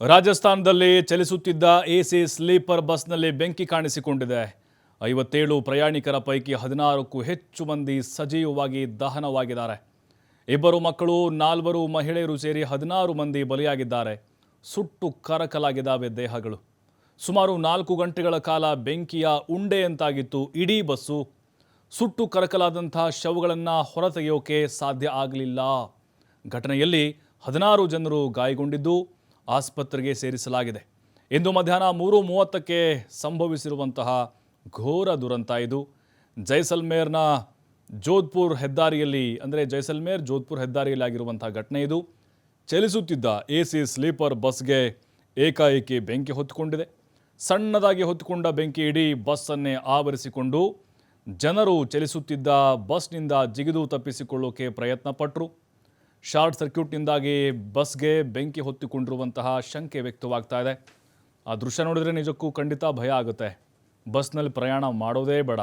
ರಾಜಸ್ಥಾನದಲ್ಲಿ ಚಲಿಸುತ್ತಿದ್ದ AC sleeper ಬಸ್ನಲ್ಲಿ ಬೆಂಕಿ ಕಾಣಿಸಿಕೊಂಡಿದೆ. ಐವತ್ತೇಳು ಪ್ರಯಾಣಿಕರ ಪೈಕಿ ಹದಿನಾರಕ್ಕೂ ಹೆಚ್ಚು ಮಂದಿ ಸಜೀವವಾಗಿ ದಹನವಾಗಿದ್ದಾರೆ. ಇಬ್ಬರು ಮಕ್ಕಳು, ನಾಲ್ವರು ಮಹಿಳೆಯರು ಸೇರಿ ಹದಿನಾರು ಮಂದಿ ಬಲಿಯಾಗಿದ್ದಾರೆ. ಸುಟ್ಟು ಕರಕಲಾಗಿದ್ದಾವೆ ದೇಹಗಳು. ಸುಮಾರು ನಾಲ್ಕು ಗಂಟೆಗಳ ಕಾಲ ಬೆಂಕಿಯ ಉಂಡೆಯಂತಾಗಿತ್ತು ಇಡೀ ಬಸ್ಸು. ಸುಟ್ಟು ಕರಕಲಾದಂಥ ಶವಗಳನ್ನು ಹೊರತೆಗೆಯೋಕೆ ಸಾಧ್ಯ ಆಗಲಿಲ್ಲ. ಘಟನೆಯಲ್ಲಿ ಹದಿನಾರು ಜನರು ಗಾಯಗೊಂಡಿದ್ದು ಆಸ್ಪತ್ರೆಗೆ ಸೇರಿಸಲಾಗಿದೆ. ಇಂದು ಮಧ್ಯಾಹ್ನ ಮೂರು ಮೂವತ್ತಕ್ಕೆ ಸಂಭವಿಸಿರುವಂತಹ ಘೋರ ದುರಂತ ಇದು. ಜೈಸಲ್ಮೇರ್ನ ಜೋಧ್ಪುರ್ ಹೆದ್ದಾರಿಯಲ್ಲಿ, ಅಂದರೆ ಜೈಸಲ್ಮೇರ್ ಜೋಧ್ಪುರ್ ಹೆದ್ದಾರಿಯಲ್ಲಿ ಆಗಿರುವಂತಹ ಘಟನೆ ಇದು. ಚಲಿಸುತ್ತಿದ್ದ ಎ ಸಿ ಸ್ಲೀಪರ್ ಬಸ್ಗೆ ಏಕಾಏಕಿ ಬೆಂಕಿ ಹೊತ್ತುಕೊಂಡಿದೆ ಸಣ್ಣದಾಗಿ ಹೊತ್ತುಕೊಂಡ ಬೆಂಕಿ ಇಡೀ ಬಸ್ಸನ್ನೇ ಆವರಿಸಿಕೊಂಡು ಜನರು ಚಲಿಸುತ್ತಿದ್ದ ಬಸ್ನಿಂದ ಜಿಗಿದು ತಪ್ಪಿಸಿಕೊಳ್ಳೋಕೆ ಪ್ರಯತ್ನ ಪಟ್ಟರು ಶಾರ್ಟ್ ಸರ್ಕ್ಯೂಟ್ನಿಂದಾಗಿ ಬಸ್ಗೆ ಬೆಂಕಿ ಹೊತ್ತಿಕೊಂಡಿರುವಂತಹ ಶಂಕೆ ವ್ಯಕ್ತವಾಗ್ತಾ ಇದೆ. ಆ ದೃಶ್ಯ ನೋಡಿದರೆ ನಿಜಕ್ಕೂ ಖಂಡಿತ ಭಯ ಆಗುತ್ತೆ. ಬಸ್ನಲ್ಲಿ ಪ್ರಯಾಣ ಮಾಡೋದೇ ಬೇಡ.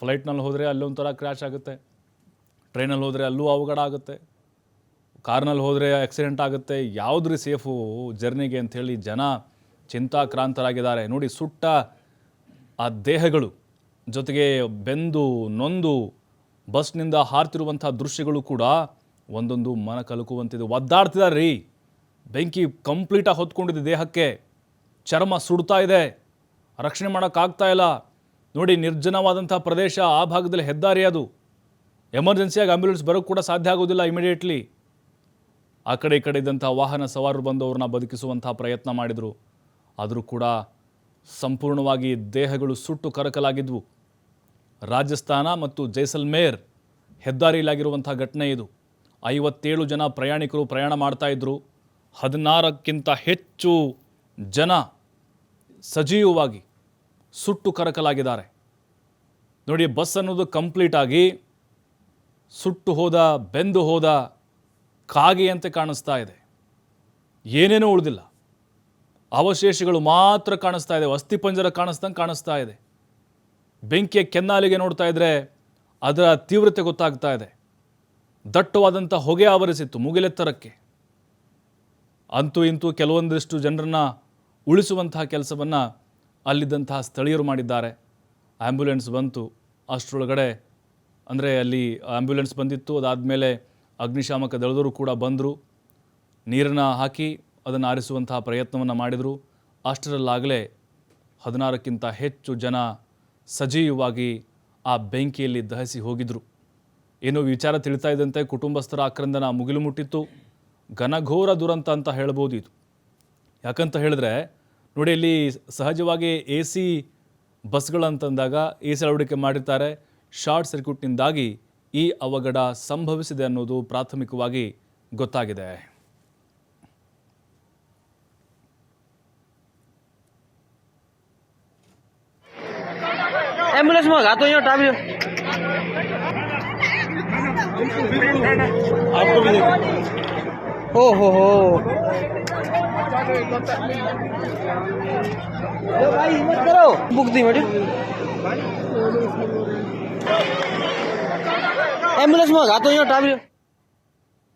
ಫ್ಲೈಟ್ನಲ್ಲಿ ಹೋದರೆ ಅಲ್ಲೊಂಥರ ಕ್ರ್ಯಾಶ್ ಆಗುತ್ತೆ. ಟ್ರೈನಲ್ಲಿ ಹೋದರೆ ಅಲ್ಲೂ ಅವಘಡ ಆಗುತ್ತೆ. ಕಾರ್ನಲ್ಲಿ ಹೋದರೆ ಆಕ್ಸಿಡೆಂಟ್ ಆಗುತ್ತೆ. ಯಾವುದ್ರಿ ಸೇಫು ಜರ್ನಿಗೆ ಅಂಥೇಳಿ ಜನ ಚಿಂತಾಕ್ರಾಂತರಾಗಿದ್ದಾರೆ. ನೋಡಿ, ಸುಟ್ಟ ಆ ದೇಹಗಳು ಜೊತೆಗೆ ಬೆಂದು ನೊಂದು ಬಸ್ನಿಂದ ಹಾರ್ತಿರುವಂಥ ದೃಶ್ಯಗಳು ಕೂಡ ಒಂದೊಂದು ಮನ ಕಲಕುವಂತಿದೆ. ಒದ್ದಾಡ್ತಿದ್ದಾರೆ ರೀ ಬೆಂಕಿ ಕಂಪ್ಲೀಟಾಗಿ ಹೊತ್ಕೊಂಡಿದೆ ದೇಹಕ್ಕೆ. ಚರ್ಮ ಸುಡ್ತಾ ಇದೆ. ರಕ್ಷಣೆ ಮಾಡೋಕ್ಕಾಗ್ತಾ ಇಲ್ಲ. ನೋಡಿ ನಿರ್ಜನವಾದಂಥ ಪ್ರದೇಶ ಆ ಭಾಗದಲ್ಲಿ ಹೆದ್ದಾರಿ ಅದು. ಎಮರ್ಜೆನ್ಸಿಯಾಗಿ ಆಂಬ್ಯುಲೆನ್ಸ್ ಬರೋಕ್ಕೆ ಕೂಡ ಸಾಧ್ಯ ಆಗೋದಿಲ್ಲ ಇಮಿಡಿಯೇಟ್ಲಿ. ಆ ಕಡೆ ಈ ಕಡೆ ಇದ್ದಂಥ ವಾಹನ ಸವಾರರು ಬಂದು ಅವ್ರನ್ನ ಬದುಕಿಸುವಂಥ ಪ್ರಯತ್ನ ಮಾಡಿದರು. ಆದರೂ ಕೂಡ ಸಂಪೂರ್ಣವಾಗಿ ದೇಹಗಳು ಸುಟ್ಟು ಕರಕಲಾಗಿದ್ವು. ರಾಜಸ್ಥಾನ ಮತ್ತು ಜೈಸಲ್ಮೇರ್ ಹೆದ್ದಾರಿಯಲ್ಲಾಗಿರುವಂಥ ಘಟನೆ ಇದು. ಐವತ್ತೇಳು ಜನ ಪ್ರಯಾಣಿಕರು ಪ್ರಯಾಣ ಮಾಡ್ತಾಯಿದ್ರು ಇದ್ದರು ಹದಿನಾರಕ್ಕಿಂತ ಹೆಚ್ಚು ಜನ ಸಜೀವವಾಗಿ ಸುಟ್ಟು ಕರಕಲಾಗಿದ್ದಾರೆ. ನೋಡಿ ಬಸ್ ಅನ್ನೋದು ಕಂಪ್ಲೀಟಾಗಿ ಸುಟ್ಟು ಹೋದ, ಬೆಂದು ಹೋದ ಕಾಗೆಯಂತೆ ಕಾಣಿಸ್ತಾ ಇದೆ. ಏನೇನೂ ಉಳಿದಿಲ್ಲ. ಅವಶೇಷಗಳು ಮಾತ್ರ ಕಾಣಿಸ್ತಾ ಇದೆ. ಅಸ್ಥಿಪಂಜರ ಕಾಣಿಸ್ದಂಗೆ ಕಾಣಿಸ್ತಾ ಇದೆ. ಬೆಂಕಿಯ ಕೆನ್ನಾಲಿಗೆ ನೋಡ್ತಾ ಇದ್ರೆ ಅದರ ತೀವ್ರತೆ ಗೊತ್ತಾಗ್ತಾ ಇದೆ. ದಟ್ಟವಾದಂಥ ಹೊಗೆ ಆವರಿಸಿತ್ತು ಮುಗಿಲೆತ್ತರಕ್ಕೆ. ಅಂತೂ ಇಂತೂ ಕೆಲವೊಂದಿಷ್ಟು ಜನರನ್ನು ಉಳಿಸುವಂತಹ ಕೆಲಸವನ್ನು ಅಲ್ಲಿದ್ದಂತಹ ಸ್ಥಳೀಯರು ಮಾಡಿದ್ದಾರೆ. ಆ್ಯಂಬ್ಯುಲೆನ್ಸ್ ಬಂತು, ಅಷ್ಟರೊಳಗಡೆ, ಅಂದರೆ ಅಲ್ಲಿ ಆ್ಯಂಬ್ಯುಲೆನ್ಸ್ ಬಂದಿತ್ತು, ಅದಾದಮೇಲೆ ಅಗ್ನಿಶಾಮಕ ದಳದವರು ಕೂಡ ಬಂದರು. ನೀರನ್ನು ಹಾಕಿ ಅದನ್ನು ಆರಿಸುವಂತಹ ಪ್ರಯತ್ನವನ್ನು ಮಾಡಿದರು. ಅಷ್ಟರಲ್ಲಾಗಲೇ ಹದಿನಾರಕ್ಕಿಂತ ಹೆಚ್ಚು ಜನ ಸಜೀವವಾಗಿ ಆ ಬೆಂಕಿಯಲ್ಲಿ ದಹಿಸಿ ಹೋಗಿದ್ರು. ಏನು ವಿಚಾರ ತಿಳಿತಾ ಇದ್ದಂತೆ ಕುಟುಂಬಸ್ಥರ ಆಕ್ರಂದನ ಮುಗಿಲು ಮುಟ್ಟಿತ್ತು ಘನಘೋರ ದುರಂತ ಅಂತ ಹೇಳ್ಬೋದು ಇದು. ಯಾಕಂತ ಹೇಳಿದ್ರೆ, ನೋಡಿ ಇಲ್ಲಿ ಸಹಜವಾಗಿ ಎ ಸಿ ಬಸ್ಗಳಂತಂದಾಗ ಎ ಸಿ ಅಳವಡಿಕೆ ಮಾಡಿರ್ತಾರೆ. ಶಾರ್ಟ್ ಸರ್ಕ್ಯೂಟ್ನಿಂದಾಗಿ ಈ ಅವಘಡ ಸಂಭವಿಸಿದೆ ಅನ್ನೋದು ಪ್ರಾಥಮಿಕವಾಗಿ ಗೊತ್ತಾಗಿದೆ. आपको भी हो ओ हो हो भाई हिम्मत करो बुक दी बेटे एम्बुलेंस में घातो यहाँ टाबी